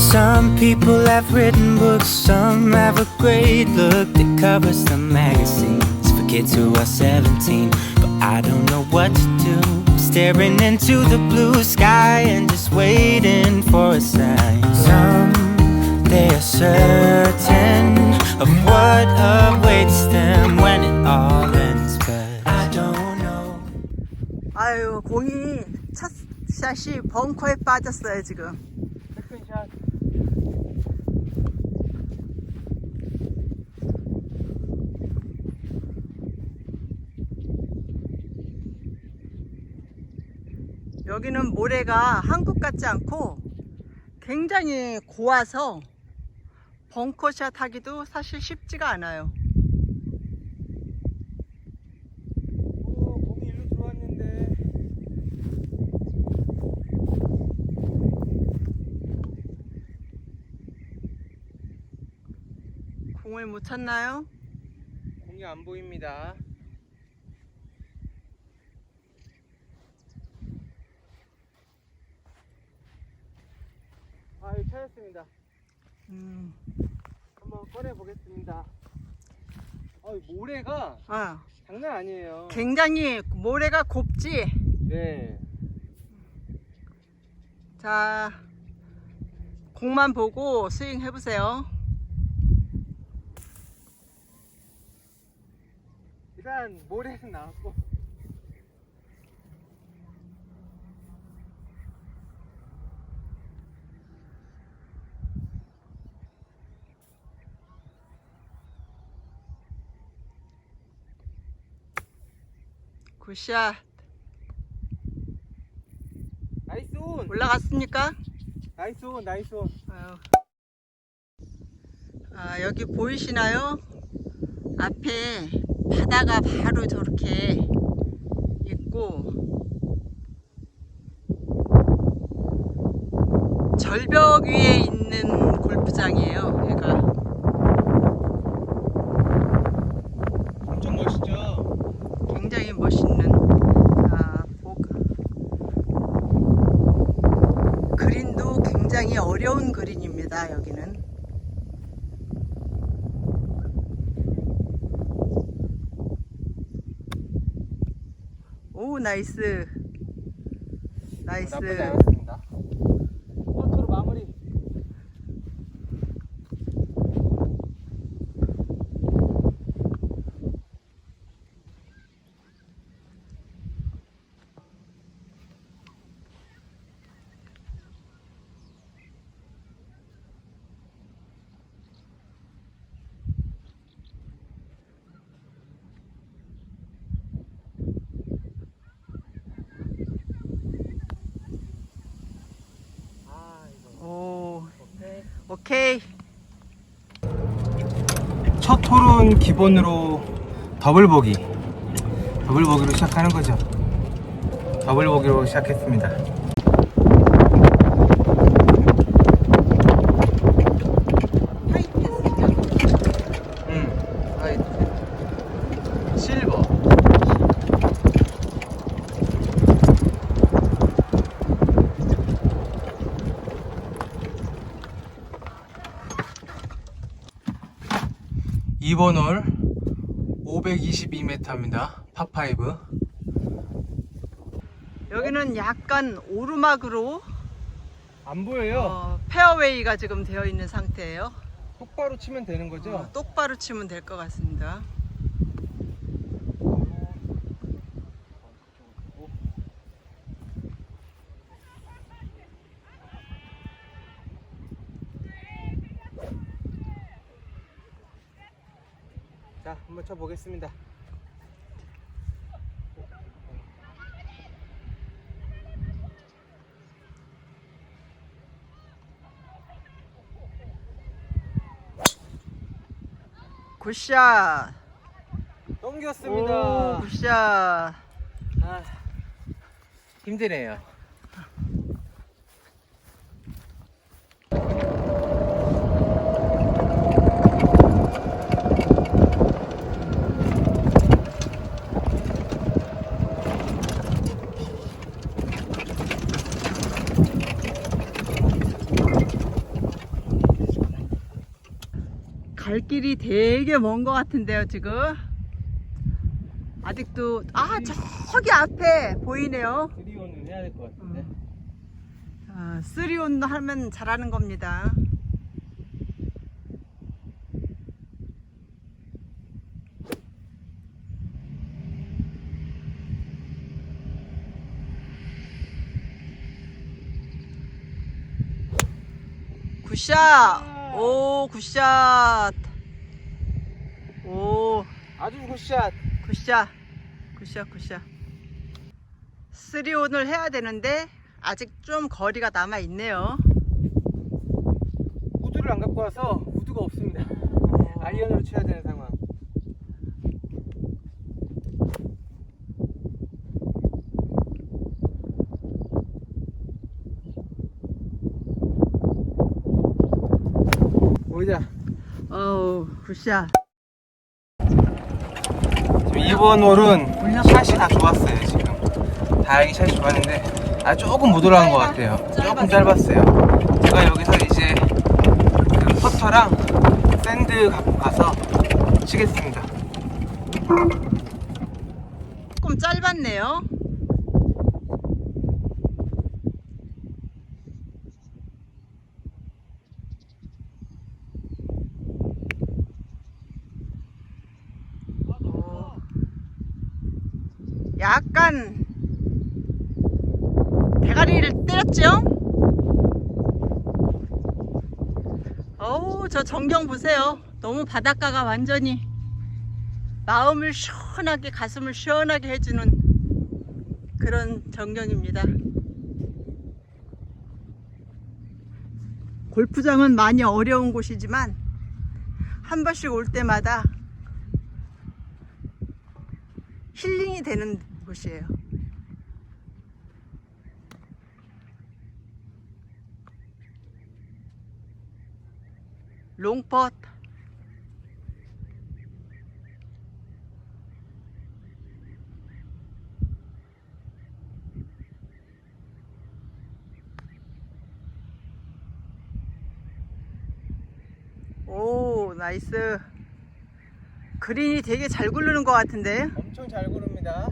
Some people have written books, some have a great look that covers the magazines for kids who are 17. But I don't know what to do. Staring into the blue sky and just waiting for a sign. Some they are certain of what awaits them when it all ends, but I don't know. 아유 공이 첫 샷이 벙커에 빠졌어요 지금. 여기는 모래가 한국 같지 않고 굉장히 고와서 벙커샷 하기도 사실 쉽지가 않아요. 오 공이 일로 들어왔는데 공을 못 쳤나요? 공이 안 보입니다 아 여기 찾았습니다. 음, 한번 꺼내 보겠습니다. 아 모래가 아, 장난 아니에요. 굉장히 모래가 곱지. 네. 자, 공만 보고 스윙 해보세요. 일단 모래는 나왔고 굿샷 나이스 온 올라갔습니까? 나이스 온 나이스 온 아유. 아, 여기 보이시나요? 앞에 바다가 바로 저렇게 있고 절벽 위에 있는 골프장이에요. 얘가 엄청 멋있죠 굉장히 멋있는 아, 복. 그린도 굉장히 어려운 그린입니다. 여기는 오 나이스. 나이스 나쁘지 않았습니다 포트로 마무리 아 이거 오 오케이. 첫 홀은 기본으로 더블 보기. 더블 보기로 시작하는 거죠. 더블 보기로 시작했습니다 1번 홀 522m입니다. 파5 여기는 약간 오르막으로 안 보여요. 어, 페어웨이가 지금 되어 있는 상태예요. 똑바로 치면 되는 거죠? 어, 똑바로 치면 될 것 같습니다. 자 한번 쳐보겠습니다 굿샷. 넘겼습니다 오, 굿샷. 아, 힘드네요. 갈 길이 되게 먼 것 같은데요, 지금. 아직도, 아, 저기 앞에 보이네요. 드리온을 해야 될 것 같은데. 아, 쓰리온 하면 잘하는 겁니다. 굿샷! 오, 굿샷! 오, 아주 굿샷. 굿샷! 굿샷, 굿샷. 쓰리온을 해야 되는데, 아직 좀 거리가 남아 있네요. 우드를 안 갖고 와서 우드가 없습니다. 아이언으로 쳐야 되는 상황. 보이자. 어우, 굿샷. 지금 이번 홀은 샷이 다 좋았어요 지금 다행히 샷이 좋았는데 아 조금 못 올라간 것 같아요 조금 짧았어요 제가 여기서 이제 그 퍼터랑 샌드 갖고 가서 치겠습니다 조금 짧았네요. 오. 약간 대가리를 때렸죠? 어우, 저 전경 보세요. 너무 바닷가가 완전히 마음을 시원하게 가슴을 시원하게 해주는 그런 전경입니다. 골프장은 많이 어려운 곳이지만 한 번씩 올 때마다 힐링이 되는 곳이에요. 롱퍼트. 오 나이스. 그린이 되게 잘 굴르는 것 같은데? 엄청 잘 고릅니다